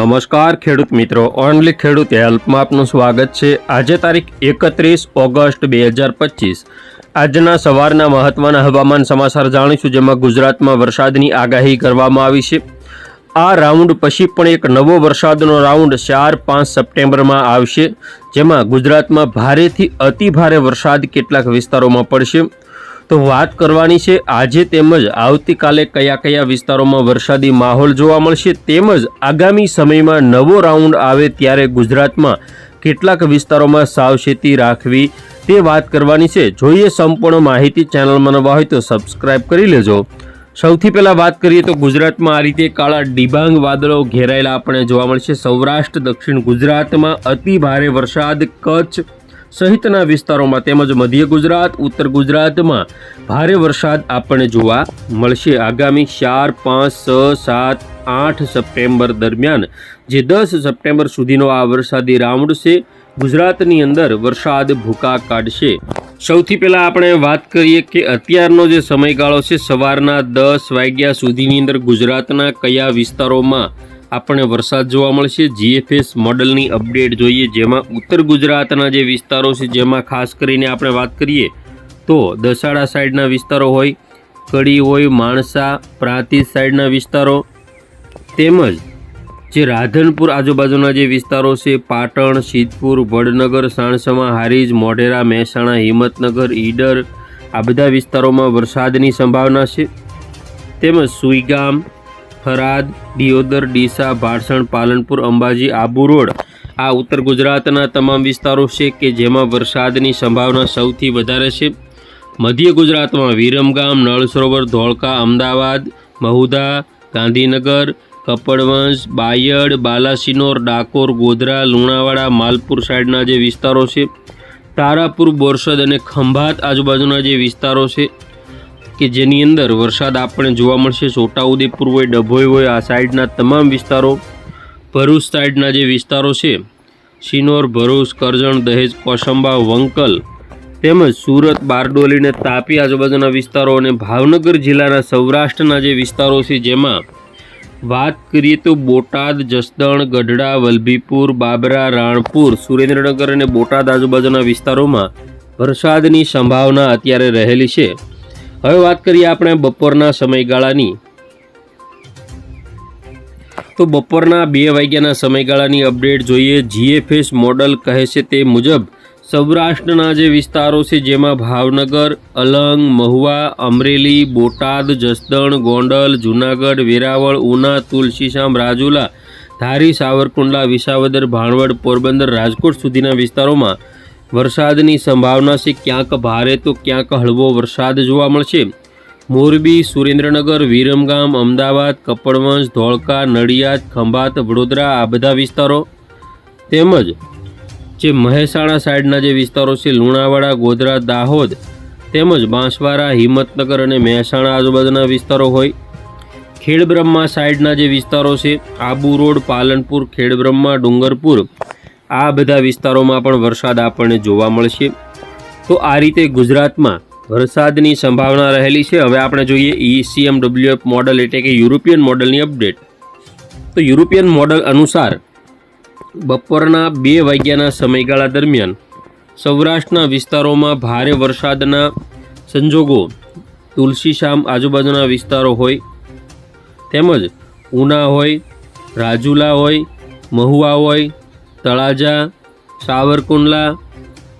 નમસ્કાર ખેડૂત મિત્રો, ઓનલી ખેડૂત હેલ્પમાં આપનું સ્વાગત છે. આજે તારીખ એકત્રીસ ઓગસ્ટ બે હજાર પચીસ. આજના સવારના મહત્વના હવામાન સમાચાર જાણીશું, જેમાં ગુજરાતમાં વરસાદની આગાહી કરવામાં આવી છે. આ રાઉન્ડ પછી પણ એક નવો વરસાદનો રાઉન્ડ ચાર પાંચ સપ્ટેમ્બરમાં આવશે, જેમાં ગુજરાતમાં ભારેથી અતિ ભારે વરસાદ કેટલાક વિસ્તારોમાં પડશે. તો વાત કરવાની છે, આજે તેમજ આવતીકાલે કયા કયા વિસ્તારોમાં વરસાદી માહોલ જોવા મળશે તેમજ આગામી સમયમાં નવો રાઉન્ડ આવે ત્યારે ગુજરાતમાં કેટલાક વિસ્તારોમાં સાવચેતી રાખવી તે વાત કરવાની છે. જોઈએ સંપૂર્ણ માહિતી ચેનલમાં નવા હોય તો સબસ્ક્રાઇબ કરી લેજો. સૌથી પહેલાં વાત કરીએ તો ગુજરાતમાં આ રીતે કાળા ડિબાંગ વાદળો ઘેરાયેલા આપણે જોવા મળશે. સૌરાષ્ટ્ર, દક્ષિણ ગુજરાતમાં અતિ ભારે વરસાદ, કચ્છ સહિતના વિસ્તારોમાં તેમજ મધ્ય ગુજરાત, ઉત્તર ગુજરાતમાં ભારે વરસાદ આપણને જોવા મળશે. આગામી ચાર, પાંચ, છ, સાત, આઠ સપ્ટેમ્બર દરમિયાન જે દસ સપ્ટેમ્બર સુધીનો આ વરસાદી રાઉન્ડ છે, ગુજરાતની અંદર વરસાદ ભૂકા કાઢશે. સૌથી પહેલાં આપણે વાત કરીએ કે અત્યારનો જે સમયગાળો છે, સવારના દસ વાગ્યા સુધીની અંદર ગુજરાતના કયા વિસ્તારોમાં આપણને વરસાદ જોવા મળશે. જીએફએસ મોડલની અપડેટ જોઈએ, જેમાં ઉત્તર ગુજરાતના જે વિસ્તારો છે, જેમાં ખાસ કરીને આપણે વાત કરીએ, તો દસાડા સાઈડના વિસ્તારો હોય, કડી હોય, માણસા, પ્રાંતિજ સાઈડના વિસ્તારો, તેમજ જે રાધનપુર આજુબાજુના જે વિસ્તારો છે, પાટણ, સિદ્ધપુર, વડનગર, સાણસમા, હારીજ, મોઢેરા, મહેસાણા, હિંમતનગર, ઈડર, આ બધા વિસ્તારોમાં વરસાદની સંભાવના છે. તેમજ સુઈગામ થરાદ દિયોદર, ડીસા, ભાડસણ, પાલનપુર, અંબાજી, આબુ રોડ. આ ઉત્તર ગુજરાતના તમામ વિસ્તારો છે કે જેમાં વરસાદની સંભાવના સૌથી વધારે છે. મધ્ય ગુજરાતમાં વિરમગામ નળ સરોવર ધોળકા, અમદાવાદ, મહુદા, ગાંધીનગર, કપડવંશ, બાયડ, બાલાસિનોર, ડાકોર, ગોધરા, લુણાવાડા, માલપુર સાઈડના જે વિસ્તારો છે. તારાપુર, બોરસદ અને ખંભાત આજુબાજુના જે વિસ્તારો છે કે જેની અંદર વરસાદ આપણને જોવા મળશે, છોટાઉદેપુર હોય, ડભોઈ હોય, આ સાઈડના તમામ વિસ્તારો, ભરૂચ સાઈડના જે વિસ્તારો છે સિનોર ભરૂચ, કરજણ, દહેજ, કોસંબા, વંકલ તેમજ સુરત બારડોલીને તાપી આજુબાજુના વિસ્તારો અને ભાવનગર જિલ્લાના સૌરાષ્ટ્રના જે વિસ્તારો છે, જેમાં વાત કરીએ તો બોટાદ, જસદણ, ગઢડા, વલભીપુર, બાબરા, રાણપુર, સુરેન્દ્રનગર અને બોટાદ આજુબાજુના વિસ્તારોમાં વરસાદની સંભાવના અત્યારે રહેલી છે. હવે વાત કરીએ આપણે બપોરના સમયગાળાની. તો બપોરના બે વાગ્યાના સમયગાળાની અપડેટ જોઈએ. જીએફએસ મોડલ કહે છે તે મુજબ, સૌરાષ્ટ્રના જે વિસ્તારો છે, જેમાં ભાવનગર, અલંગ, મહુવા, અમરેલી, બોટાદ, જસદણ, ગોંડલ, જૂનાગઢ, વેરાવળ, ઉના, તુલસીશામ, રાજુલા, ધારી, સાવરકુંડલા, વિસાવદર, ભાણવડ, પોરબંદર, રાજકોટ સુધીના વિસ્તારોમાં વરસાદની સંભાવના છે, ક્યાંક ભારે તો ક્યાંક હળવો વરસાદ જોવા મળશે. મોરબી, સુરેન્દ્રનગર, વિરમગામ, અમદાવાદ, કપડવંશ, ધોળકા, નડિયાદ, ખંભાત, વડોદરા આ બધા વિસ્તારો તેમજ જે મહેસાણા સાઈડના જે વિસ્તારો છે, લુણાવાડા, ગોધરા, દાહોદ તેમજ બાંસવાડા, હિંમતનગર અને મહેસાણા આજુબાજુના વિસ્તારો હોય. ખેડબ્રહ્મા સાઈડના જે વિસ્તારો છે, આબુ રોડ, પાલનપુર, ખેડબ્રહ્મા ડુંગરપુર આ બધા વિસ્તારોમાં પણ વરસાદ આપણને જોવા મળશે. તો આ રીતે ગુજરાતમાં વરસાદની સંભાવના રહેલી છે. હવે આપણે જોઈએ ઈસીએમ ડબલ્યુએફ મોડલ એટલે કે યુરોપિયન મોડલની અપડેટ. તો યુરોપિયન મોડલ અનુસાર બપોરના બે વાગ્યાના સમયગાળા દરમિયાન સૌરાષ્ટ્રના વિસ્તારોમાં ભારે વરસાદના સંજોગો તુલસીશામ આજુબાજુના વિસ્તારો હોય, તેમજ ઉના હોય, રાજુલા હોય, મહુવા હોય તળાજા, સાવરકુંડલા,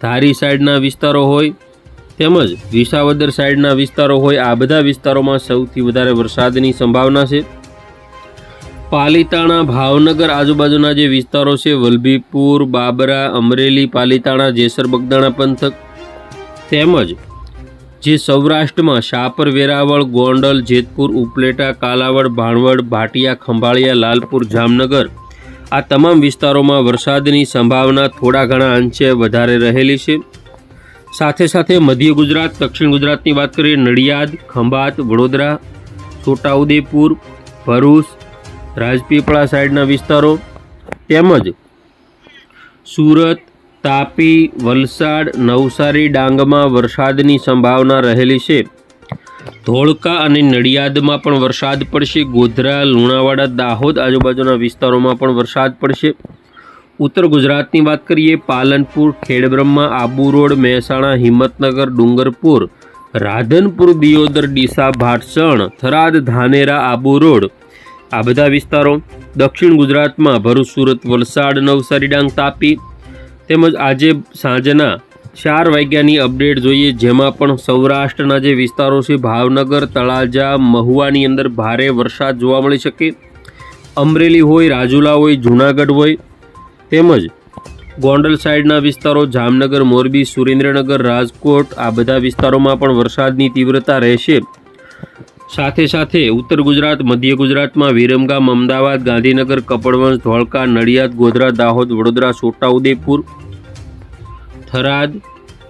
ધારી સાઈડના વિસ્તારો હોય, તેમજ વિસાવદર સાઈડના વિસ્તારો હોય, આ બધા વિસ્તારોમાં સૌથી વધારે વરસાદની સંભાવના છે. પાલીતાણા, ભાવનગર આજુબાજુના જે વિસ્તારો છે, વલભીપુર, બાબરા, અમરેલી, પાલીતાણા, જેસર, બગદાણા પંથક, તેમજ જે સૌરાષ્ટ્રમાં શાપર, વેરાવળ, ગોંડલ, જેતપુર, ઉપલેટા, કાલાવડ, ભાણવડ, ભાટિયા, ખંભાળિયા, લાલપુર, જામનગર આ તમામ વિસ્તારોમાં વરસાદની સંભાવના થોડા ઘણા અંશે વધારે રહેલી છે. સાથે સાથે મધ્ય ગુજરાત, દક્ષિણ ગુજરાતની વાત કરીએ, નડિયાદ, ખંભાત, વડોદરા, છોટાઉદેપુર, ભરૂચ, રાજપીપળા સાઈડના વિસ્તારો તેમજ સુરત, તાપી, વલસાડ, નવસારી, ડાંગમાં વરસાદની સંભાવના રહેલી છે. ધોળકા અને નડિયાદમાં પણ વરસાદ પડશે. ગોધરા, લુણાવાડા, દાહોદ આજુબાજુના વિસ્તારોમાં પણ વરસાદ પડશે. ઉત્તર ગુજરાતની વાત કરીએ, પાલનપુર, ખેડબ્રહ્મા, આબુ રોડ, મહેસાણા, હિંમતનગર, ડુંગરપુર, રાધનપુર, દિયોદર, ડીસા, ભાટસણ, થરાદ, ધાનેરા, આબુ રોડ. આ બધા વિસ્તારો દક્ષિણ ગુજરાતમાં ભરૂચ, સુરત, વલસાડ, નવસારી, ડાંગ, તાપી તેમજ આજે સાંજના ચાર વાગ્યાની અપડેટ જોઈએ, જેમાં પણ સૌરાષ્ટ્રના જે વિસ્તારો છે, ભાવનગર, તળાજા, મહુવાની અંદર ભારે વરસાદ જોવા મળી શકે. અમરેલી હોય, રાજુલા હોય, જૂનાગઢ હોય, તેમજ ગોંડલ સાઈડના વિસ્તારો, જામનગર, મોરબી, સુરેન્દ્રનગર, રાજકોટ, આ બધા વિસ્તારોમાં પણ વરસાદની તીવ્રતા રહેશે. સાથે સાથે ઉત્તર ગુજરાત, મધ્ય ગુજરાતમાં વિરમગામ, અમદાવાદ, ગાંધીનગર, કપડવંશ, ધોળકા, નડિયાદ, ગોધરા, દાહોદ, વડોદરા, છોટાઉદેપુર થરાદ,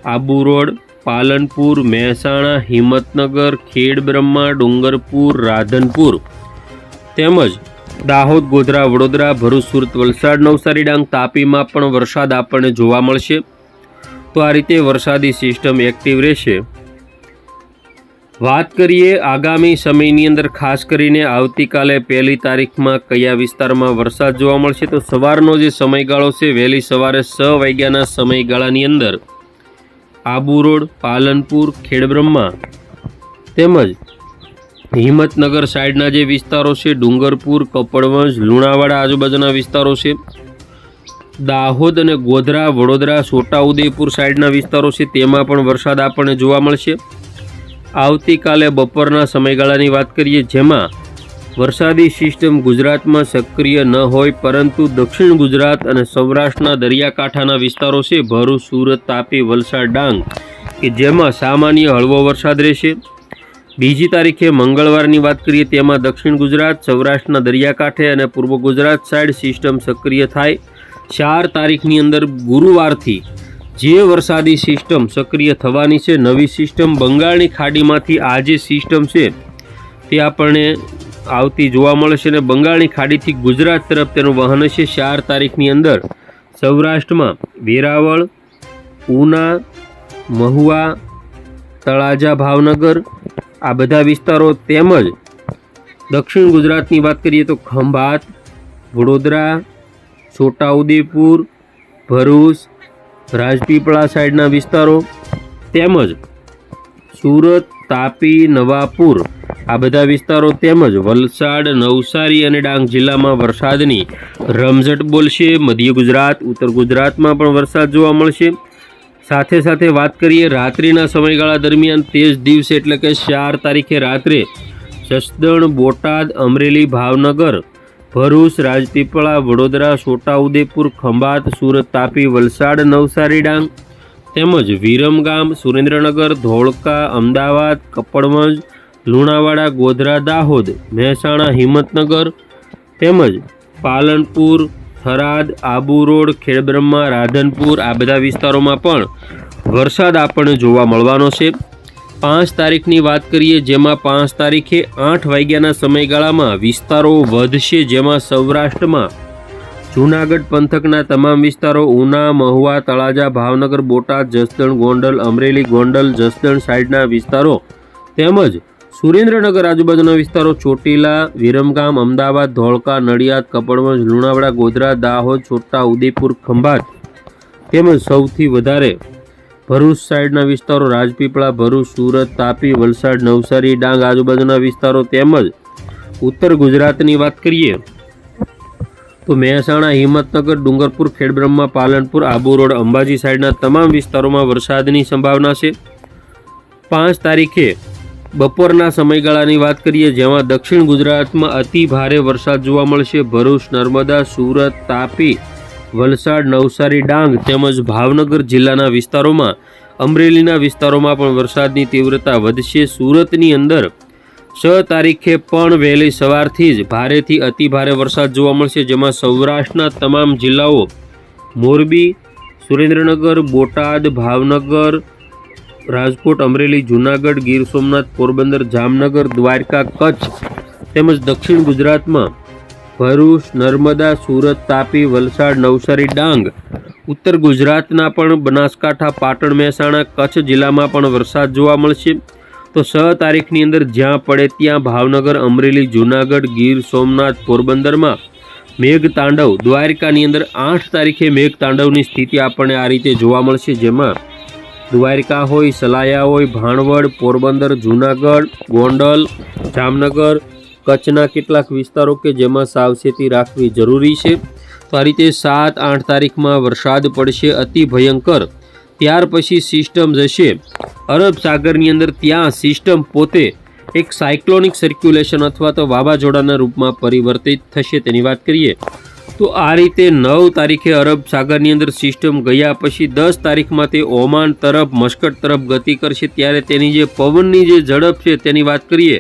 આબુ રોડ, પાલનપુર, મહેસાણા, હિંમતનગર ખેડબ્રહ્મા ડુંગરપુર, રાધનપુર. તેમજ દાહોદ, ગોધરા, વડોદરા, ભરૂચ, સુરત, વલસાડ, નવસારી, ડાંગ, તાપીમાં પણ વરસાદ આપણને જોવા મળશે. તો આ રીતે વરસાદી સિસ્ટમ એક્ટિવ રહેશે. વાત કરીએ આગામી સમયની અંદર, ખાસ કરીને આવતીકાલે પહેલી તારીખમાં કયા વિસ્તારમાં વરસાદ જોવા મળશે, તો સવારનો જે સમયગાળો છે, વહેલી સવારે છ વાગ્યાના સમયગાળાની અંદર આબુ રોડ, પાલનપુર, ખેડબ્રહ્મા તેમજ હિંમતનગર સાઈડના જે વિસ્તારો છે, ડુંગરપુર કપડવંશ લુણાવાડા આજુબાજુના વિસ્તારો છે, દાહોદ અને ગોધરા, વડોદરા, છોટાઉદેપુર સાઈડના વિસ્તારો છે, તેમાં પણ વરસાદ આપણને જોવા મળશે. આવતીકાલે બપોરના સમયગાળાની વાત કરીએ, જેમાં વરસાદી સિસ્ટમ ગુજરાતમાં સક્રિય ન હોય, પરંતુ દક્ષિણ ગુજરાત અને સૌરાષ્ટ્રના દરિયાકાંઠાના વિસ્તારો છે, ભરૂચ, સુરત, તાપી, વલસાડ, ડાંગ, કે જેમાં સામાન્ય હળવો વરસાદ રહેશે. બીજી તારીખે મંગળવારની વાત કરીએ, તેમાં દક્ષિણ ગુજરાત, સૌરાષ્ટ્રના દરિયાકાંઠે અને પૂર્વ ગુજરાત સાઇડ સિસ્ટમ સક્રિય થાય. ચાર તારીખની અંદર ગુરુવારથી જે વરસાદી સિસ્ટમ સક્રિય થવાની છે, નવી સિસ્ટમ બંગાળની ખાડીમાંથી આ જે સિસ્ટમ છે, તે આપણને આવતી જોવા મળશે અને બંગાળની ખાડીથી ગુજરાત તરફ તેનું વહન હશે ચાર તારીખની અંદર સૌરાષ્ટ્રમાં વેરાવળ, ઉના, મહુવા, તળાજા, ભાવનગર આ બધા વિસ્તારો તેમજ દક્ષિણ ગુજરાતની વાત કરીએ તો ખંભાત, વડોદરા, છોટાઉદેપુર, ભરૂચ રાજપીપળા સાઈડના વિસ્તારો તેમજ સુરત, તાપી, નવાપુર આ બધા વિસ્તારો તેમજ વલસાડ, નવસારી અને ડાંગ જિલ્લામાં વરસાદની રમઝટ બોલશે. મધ્ય ગુજરાત, ઉત્તર ગુજરાતમાં પણ વરસાદ જોવા મળશે. સાથે સાથે વાત કરીએ રાત્રિના સમયગાળા દરમિયાન તેજ દિવસે એટલે કે ચાર તારીખે રાત્રે જસદણ, બોટાદ, અમરેલી, ભાવનગર ભરૂચ રાજપીપળા, વડોદરા છોટાઉદેપુર ખંભાત, સુરત તાપી, વલસાડ, નવસારી ડાંગ તેમજ વિરમગામ સુરેન્દ્રનગર, ધોળકા, અમદાવાદ, કપડવંજ, લુણાવાડા, ગોધરા, દાહોદ, મહેસાણા, હિંમતનગર તેમજ પાલનપુર, થરાદ, આબુ રોડ, ખેડબ્રહ્મા, રાધનપુર આ બધા વિસ્તારોમાં પણ વરસાદ આપણને જોવા મળવાનો છે. પાંચ તારીખની વાત કરીએ, જેમાં પાંચ તારીખે આઠ વાગ્યાના સમયગાળામાં વિસ્તારો વધશે, જેમાં સૌરાષ્ટ્રમાં જૂનાગઢ પંથકના તમામ વિસ્તારો ઉના, મહુવા, તળાજા, ભાવનગર, બોટાદ, જસદણ, ગોંડલ, અમરેલી, ગોંડલ, જસદણ સાઈડના વિસ્તારો તેમજ સુરેન્દ્રનગર આજુબાજુના વિસ્તારો ચોટીલા, વિરમગામ, અમદાવાદ, ધોળકા, નડિયાદ, કપડવંજ, લુણાવાડા, ગોધરા, દાહોદ, છોટા ઉદેપુર ખંભાત તેમજ સૌથી વધારે ભરૂચ સાઈડના વિસ્તારો રાજપીપળા, ભરૂચ, સુરત, તાપી, વલસાડ, નવસારી, ડાંગ, આજુબાજુના વિસ્તારો તેમજ ઉત્તર ગુજરાતની વાત કરીએ તો મહેસાણા, હિંમતનગર, ડુંગરપુર, ખેડબ્રહ્મા, પાલનપુર, આબુ રોડ, અંબાજી સાઈડના તમામ વિસ્તારોમાં વરસાદની સંભાવના છે. પાંચ તારીખે બપોરના સમયગાળાની વાત કરીએ જેમાં દક્ષિણ ગુજરાતમાં અતિ ભારે વરસાદ જોવા મળશે. ભરૂચ, નર્મદા, સુરત, તાપી વલસાડ, નવસારી, ડાંગ તેમજ ભાવનગર જિલ્લાના વિસ્તારોમાં અમરેલીના વિસ્તારોમાં પણ વરસાદની તીવ્રતા વધશે. સુરતની અંદર છ તારીખે પણ વહેલી સવારથી જ ભારેથી અતિ ભારે વરસાદ જોવા મળશે, જેમાં સૌરાષ્ટ્રના તમામ જિલ્લાઓ મોરબી, સુરેન્દ્રનગર, બોટાદ, ભાવનગર, રાજકોટ, અમરેલી, જૂનાગઢ, ગીર સોમનાથ, પોરબંદર, જામનગર, દ્વારકા, કચ્છ તેમજ દક્ષિણ ગુજરાતમાં ભરૂચ, નર્મદા, સુરત, તાપી, વલસાડ, નવસારી, ડાંગ. ઉત્તર ગુજરાતના પણ બનાસકાંઠા, પાટણ, મહેસાણા, કચ્છ જિલ્લામાં પણ વરસાદ જોવા મળશે. તો છ તારીખની અંદર જ્યાં પડે ત્યાં ભાવનગર, અમરેલી, જૂનાગઢ, ગીર, સોમનાથ, પોરબંદરમાં મેઘ તાંડવ. દ્વારકાની અંદર આઠ તારીખે મેઘ તાંડવની સ્થિતિ આપણને આ રીતે જોવા મળશે. જેમાં દ્વારકા હોય, સલાયા હોય, ભાણવડ, પોરબંદર, જૂનાગઢ, ગોંડલ, જામનગર કચ્છના કેટલાક વિસ્તારો કે જેમાં સાવચેતી રાખવી જરૂરી છે. તો આ રીતે સાત આઠ તારીખમાં વરસાદ પડશે અતિ ભયંકર. ત્યાર પછી સિસ્ટમ જશે. અરબ સાગરની અંદર ત્યાં સિસ્ટમ પોતે એક સાયક્લોનિક સર્ક્યુલેશન અથવા તો વાવાઝોડાના રૂપમાં પરિવર્તિત થશે તેની વાત કરીએ. તો આ રીતે નવ તારીખે અરબ સાગરની અંદર સિસ્ટમ ગયા પછી દસ તારીખમાં તે ઓમાન તરફ, મસ્કટ તરફ ગતિ કરશે. ત્યારે તેની જે પવનની જે ઝડપ છે તેની વાત કરીએ.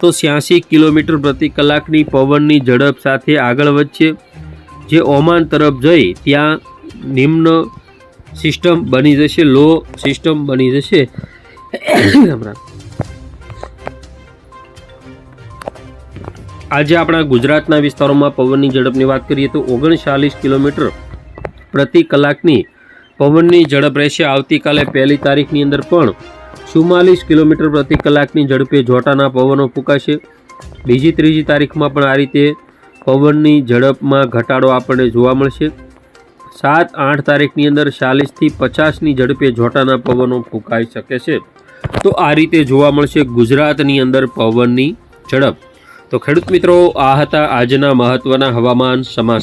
તો છ્યાસી કિલોમીટર પ્રતિ કલાકની પવનની ઝડપ સાથે આગળ વધશે. જે ઓમાન તરફ જઈ ત્યાં નિમ્ન સિસ્ટમ બની જશે, લો સિસ્ટમ બની જશે. આજે આપણા ગુજરાતના વિસ્તારોમાં પવનની ઝડપની વાત કરીએ તો ઓગણચાલીસ કિલોમીટર પ્રતિ કલાકની પવનની ઝડપ રહેશે. આવતીકાલે પહેલી તારીખની અંદર પણ ચુમ્માલીસ કિલોમીટર પ્રતિ કલાકની ઝડપે જોટાના પવનો ફૂંકાશે. બીજી ત્રીજી તારીખમાં પણ આ રીતે પવનની ઝડપમાં ઘટાડો આપણને જોવા મળશે. સાત આઠ તારીખની અંદર ચાલીસથી પચાસની ઝડપે જોટાના પવનો ફૂંકાઈ શકે છે. તો આ રીતે જોવા મળશે ગુજરાતની અંદર પવનની ઝડપ. તો ખેડૂત મિત્રો, આ હતા આજના મહત્ત્વના હવામાન સમાચાર.